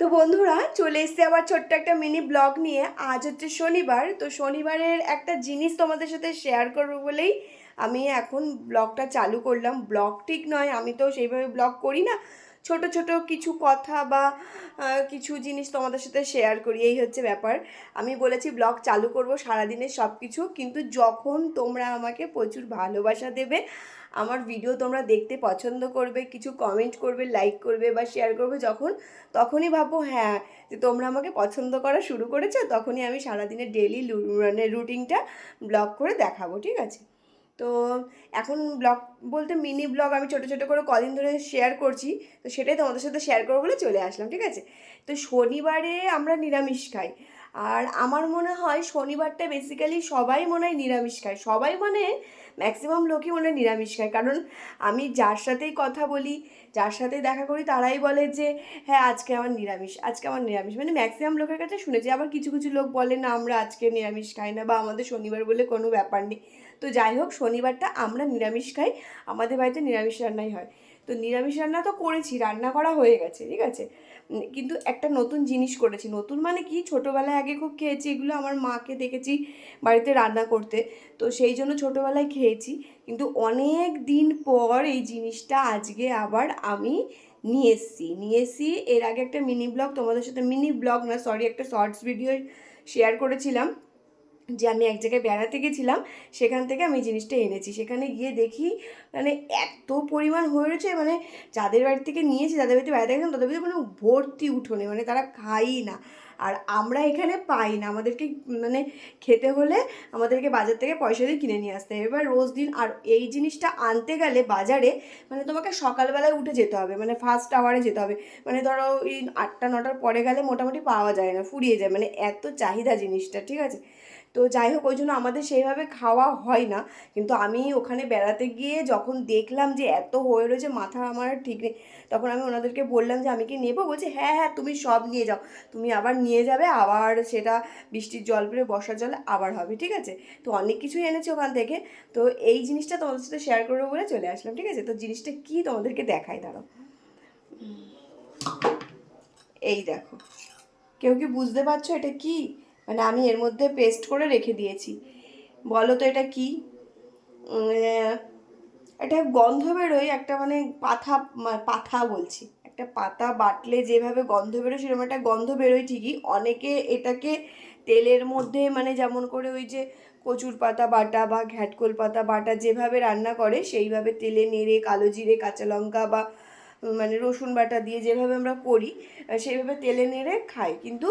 তো বন্ধুরা, চলে এসছে আবার ছোট্ট একটা মিনি ব্লগ নিয়ে। আজ হচ্ছে শনিবার, তো শনিবারের একটা জিনিস তোমাদের সাথে শেয়ার করব বলেই আমি এখন ব্লগটা চালু করলাম। ব্লগ ঠিক নয়, আমি তো সেইভাবে ব্লগ করি না। ছোট ছোট কিছু কথা বা কিছু জিনিস তোমাদের সাথে শেয়ার করি, এই হচ্ছে ব্যাপার। আমি বলেছি ব্লগ চালু করব সারাদিনের সব কিছু কিন্তু যখন তোমরা আমাকে প্রচুর ভালোবাসা দেবে, আমার ভিডিও তোমরা দেখতে পছন্দ করবে, কিছু কমেন্ট করবে লাইক করবে বা শেয়ার করবে, যখন, তখনই ভাবো হ্যাঁ যে তোমরা আমাকে পছন্দ করা শুরু করেছ, তখনই আমি সারাদিনের ডেলি মানে রুটিনটা ব্লগ করে দেখাবো, ঠিক আছে? তো এখন ব্লগ বলতে মিনি ব্লগ আমি ছোটো ছোটো করে কদিন ধরে শেয়ার করছি, তো সেটাই তোমাদের সাথে শেয়ার করব বলে চলে আসলাম, ঠিক আছে? তো শনিবারে আমরা নিরামিষ খাই, আর আমার মনে হয় শনিবারটা বেসিক্যালি সবাই মনে হয় নিরামিষ খায়, সবাই মানে ম্যাক্সিমাম লোকই মনে হয় নিরামিষ খায়, কারণ আমি যার সাথেই কথা বলি, যার সাথে দেখা করি তারাই বলে যে হ্যাঁ আজকে আমার নিরামিষ, আজকে আমার নিরামিষ। মানে ম্যাক্সিমাম লোকের কাছে শুনেছি আবার কিছু কিছু লোক বলে, না, আমরা আজকে নিরামিষ খাই না বা আমাদের শনিবার বলে কোনো ব্যাপার নেই। তো যাই হোক শনিবারটা আমরা নিরামিষ খাই। আমাদের বাড়িতে নিরামিষ রান্নাই হয়। তো নিরামিষ রান্না তো করেছি, রান্না করা হয়ে গেছে, ঠিক আছে? কিন্তু একটা নতুন জিনিস করেছি। নতুন মানে কি? ছোটোবেলায় আগে খুব খেয়েছি, এগুলো আমার মাকে দেখেছি বাড়িতে রান্না করতে। তো সেই জন্য ছোটোবেলায় খেয়েছি। কিন্তু অনেক দিন পর এই জিনিসটা আজকে আবার আমি নিয়ে এসেছি। নিয়ে এসেছি, এর আগে একটা মিনি ব্লগ, তোমাদের সাথে মিনি ব্লগ না, সরি, একটা শর্টস ভিডিও শেয়ার করেছিলাম। যে আমি এক জায়গায় বেড়াতে গেছিলাম, সেখান থেকে আমি জিনিসটা এনেছি। সেখানে গিয়ে দেখি মানে এত পরিমাণ হয়ে রয়েছে মানে যাদের বাড়ি থেকে নিয়েছি, যাদের বাড়িতে বেড়াতে গেছিলাম, তাদের বাড়িতে মানে ভর্তি উঠোনে মানে তারা খাই না। আর আমরা এখানে পাই না। আমাদেরকে মানে খেতে হলে আমাদেরকে বাজার থেকে পয়সা দিয়ে কিনে নিয়ে আসতে হবে। এবার রোজ দিন, আর এই জিনিসটা আনতে গেলে বাজারে মানে তোমাকে সকালবেলায় উঠে যেতে হবে মানে ফার্স্ট আওয়ারে যেতে হবে। মানে ধরো এই আটটা, নটার পরে গেলে মোটামুটি পাওয়া যায় না, ফুরিয়ে যায় মানে এত চাহিদা জিনিসটা, ঠিক আছে? তো যাই হোক, ওই জন্য আমাদের সেইভাবে খাওয়া হয় না। কিন্তু আমি ওখানে বেড়াতে গিয়ে যখন দেখলাম যে এত হয়ে রয়েছে, মাথা আমার ঠিক নেই, তখন আমি ওনাদেরকে বললাম যে, আমি কি নেব? বলছে হ্যাঁ হ্যাঁ তুমি সব নিয়ে যাও। তুমি আবার নিয়ে যাবে, আবার সেটা বৃষ্টির জল পেরে বর্ষার জলে আবার হবে, ঠিক আছে? তো অনেক কিছুই এনেছি ওখান থেকে। তো এই জিনিসটা তোমাদের সাথে শেয়ার করব বলে চলে আসলাম, ঠিক আছে? তো জিনিসটা কি তোমাদেরকে দেখাই, দাঁড়াও। এই দেখো। কেউ কি বুঝতে পারছ এটা কি? মানে আমি এর মধ্যে পেস্ট করে রেখে দিয়েছি। বলো তো এটা কি? এটা গন্ধ বেরোয়, একটা মানে পাথা পাথা বলছি। একটা পাতা বাটলে যেভাবে গন্ধ বেরোয়, সেরকম একটা গন্ধ বেরোয় ঠিকই। অনেকে এটাকে তেলের মধ্যে মানে যেমন করে ওই যে কচুর পাতা বাটা বা ঘ্যাটকোল পাতা বাটা যেভাবে রান্না করে, সেইভাবে তেলে নেড়ে, কালো জিরে, কাঁচা লঙ্কা বা মানে রসুন বাটা দিয়ে যেভাবে আমরা করি আহ, সেইভাবে তেলে নেড়ে খাই। কিন্তু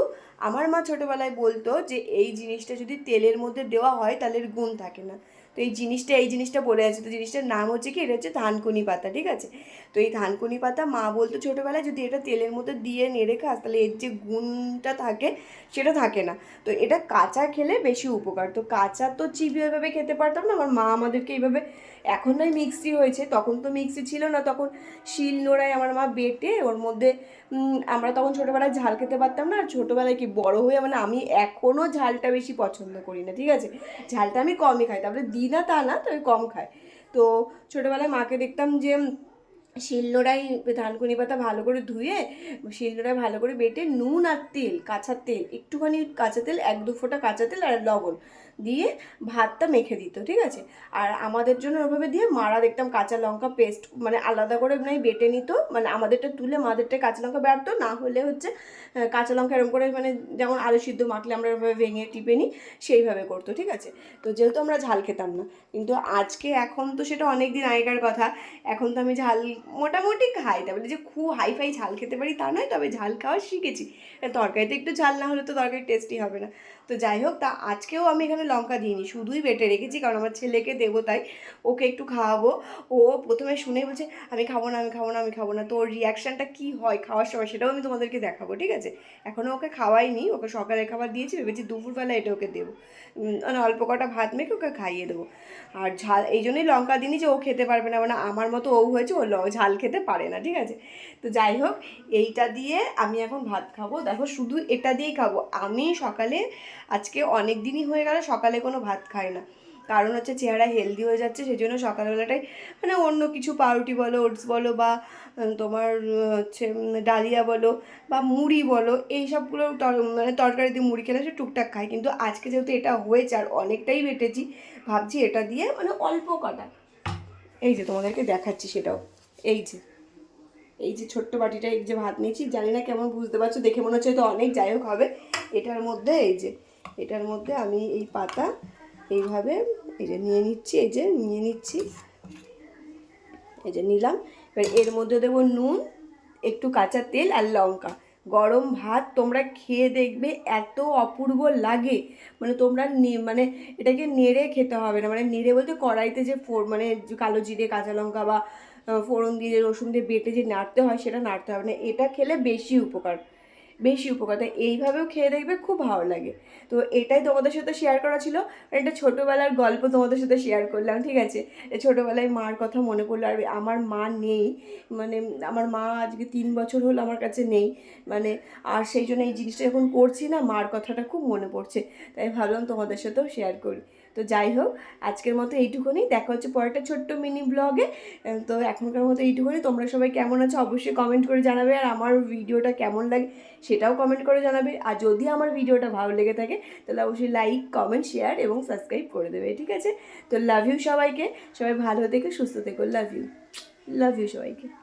আমার মা ছোটোবেলায় বলতো যে এই জিনিসটা যদি তেলের মধ্যে দেওয়া হয় তাহলে গুণ থাকে না। তো এই জিনিসটা এই জিনিসটা পড়ে আছে। তো জিনিসটার নাম হচ্ছে কি? এটা হচ্ছে ধানকুনি পাতা ঠিক আছে? তো এই ধানকুনি পাতা মা বলতো ছোটোবেলায় যদি এটা তেলের মধ্যে দিয়ে নেড়ে খাস তাহলে এর যে গুণটা থাকে সেটা থাকে না। তো এটা কাঁচা খেলে বেশি উপকার। তো কাঁচা তো চিবিয়ে এভাবে খেতে পারতাম না। আমার মা আমাদেরকে এইভাবে এখন নয় মিক্সি হয়েছে, তখন তো মিক্সি ছিল না, তখন শিল নোড়ায় আমার মা বেটে, ওর মধ্যে আমরা তখন ছোটোবেলায় ঝাল খেতে পারতাম না, আর ছোটোবেলায় কি বড় হয়ে মানে আমি এখনও ঝালটা বেশি পছন্দ করি না, ঠিক আছে? ঝালটা আমি কমই খাই, তারপরে দিই না তা না, তবে কম খাই। তো ছোটোবেলায় মাকে দেখতাম যে শিলনোড়ায় ধানকুনি পাতা ভালো করে ধুয়ে, শিলনোড়ায় ভালো করে বেটে নুন আর তেল, কাঁচা তেল, একটুখানি কাঁচা তেল, এক দু ফোঁটা কাঁচা তেল আর লবণ দিয়ে ভাতটা মেখে দিত, ঠিক আছে? আর আমাদের জন্য ওভাবে দিয়ে মারা দেখতাম কাঁচা লঙ্কা পেস্ট মানে আলাদা করে নাই বেটে নিত মানে আমাদেরটা তুলে মাদেরটা কাঁচা লঙ্কা বেড়াতো না হলে হচ্ছে কাঁচা লঙ্কা এরকম করে মানে যেমন আলু সিদ্ধ মাখলে আমরা এভাবে ভেঙে টিপে নিই, সেইভাবে করতো, ঠিক আছে? তো যেহেতু আমরা ঝাল খেতাম না, কিন্তু আজকে এখন তো সেটা অনেক দিন আগেকার কথা, এখন তো আমি ঝাল মোটামুটি খাই তারপরে যে খুব হাইফাই ঝাল খেতে পারি তা নয়, তবে ঝাল খাওয়া শিখেছি। তরকারিতে একটু ঝাল না হলে তো তরকারি টেস্টি হবে না। তো যাই হোক, তা আজকেও আমি এখানে লঙ্কা দিইনি, শুধুই বেটে রেখেছি, কারণ আমার ছেলেকে দেবো তাই ওকে একটু খাওয়াবো। ও প্রথমে শুনেই বলছে, আমি খাব না, আমি খাব না, আমি খাব না। তো ওর রিয়াকশানটা কী হয় খাওয়ার সময় সেটাও আমি তোমাদেরকে দেখাবো, ঠিক আছে? এখনও ওকে খাওয়াইনি, ওকে সকালে খাবার দিয়েছি, ভেবেছি দুপুরবেলা এটা ওকে দেবো। মানে অল্প কটা ভাত মেখে ওকে খাইয়ে দেবো। আর ঝাল, এই জন্যই লঙ্কা দিইনি যে ও খেতে পারবে না মানে আমার মতো ও হয়েছে, ও ঝাল খেতে পারে না, ঠিক আছে? তো যাই হোক, এইটা দিয়ে আমি এখন ভাত খাব। দেখো, শুধু এটা দিয়েই খাব। আমি সকালে, আজকে অনেক দিনই হয়ে গেল সকালে কোনো ভাত খাই না। কারণ হচ্ছে চেহারা হেলদি হয়ে যাচ্ছে সেই জন্য সকালবেলাটাই মানে অন্য কিছু, পাউরুটি বলো, ওটস বলো বা তোমার হচ্ছে ডালিয়া বলো বা মুড়ি বলো, এই সবগুলো মানে তরকারি দিয়ে মুড়ি খেলে সে টুকটাক খায়। কিন্তু আজকে যেহেতু এটা হয়েছে আর অনেকটাই বেটেছি, ভাবছি এটা দিয়ে মানে অল্প কটা। এই যে তোমাদেরকে দেখাচ্ছি সেটাও। এই যে এই যে ছোট্ট বাটিটা, এই যে ভাত নিয়েছি, জানি না কেমন বুঝতে পারছ, দেখে মনে হচ্ছে তো অনেক যাই হোক হবে। এটার মধ্যে এই যে, এটার মধ্যে আমি এই পাতা এইভাবে এই যে নিয়ে নিচ্ছি, এই যে নিয়ে নিচ্ছি। এই যে নিলাম, এবার এর মধ্যে দেবো নুন, একটু কাঁচা তেল আর লঙ্কা। গরম ভাত তোমরা খেয়ে দেখবে, এত অপূর্ব লাগে। মানে তোমরা মানে এটাকে নেড়ে খেতে হবে না। মানে নেড়ে বলতে কড়াইতে যে ফোর মানে কালো জিরে, কাঁচা লঙ্কা বা ফোড়ন দিয়ে রসুন দিয়ে বেটে যে নাড়তে হয়, সেটা নাড়তে হবে না। এটা খেলে বেশি উপকার। বেশি উপকার। তাই এইভাবেও খেয়ে দেখবে খুব ভালো লাগে। তো এটাই তোমাদের সাথে শেয়ার করা ছিল। এটা ছোটোবেলার গল্প তোমাদের সাথে শেয়ার করলাম, ঠিক আছে? ছোটোবেলায় মার কথা মনে পড়ল। আর আমার মা নেই। মানে আমার মা আজকে তিন বছর হলো আমার কাছে নেই। মানে আর সেই জন্য এই জিনিসটা যখন করছি না, মার কথাটা খুব মনে পড়ছে। তাই ভাবলাম তোমাদের সাথেও শেয়ার করি। তো যাই হোক, আজকের মতো এইটুকুনি। দেখা হচ্ছে পরেরটা ছোট্ট মিনি ব্লগে তো এখনকার মতো এইটুকুনি। তোমরা সবাই কেমন আছো অবশ্যই কমেন্ট করে জানাবে। আর আমার ভিডিওটা কেমন লাগে সেটাও কমেন্ট করে জানাবে। আর যদি আমার ভিডিওটা ভালো লেগে থাকে, তাহলে অবশ্যই লাইক কমেন্ট শেয়ার এবং সাবস্ক্রাইব করে দেবে, ঠিক আছে? তো লাভ ইউ সবাইকে। সবাই ভালো থেকো, সুস্থ থেকো। লাভ ইউ লাভ ইউ সবাইকে।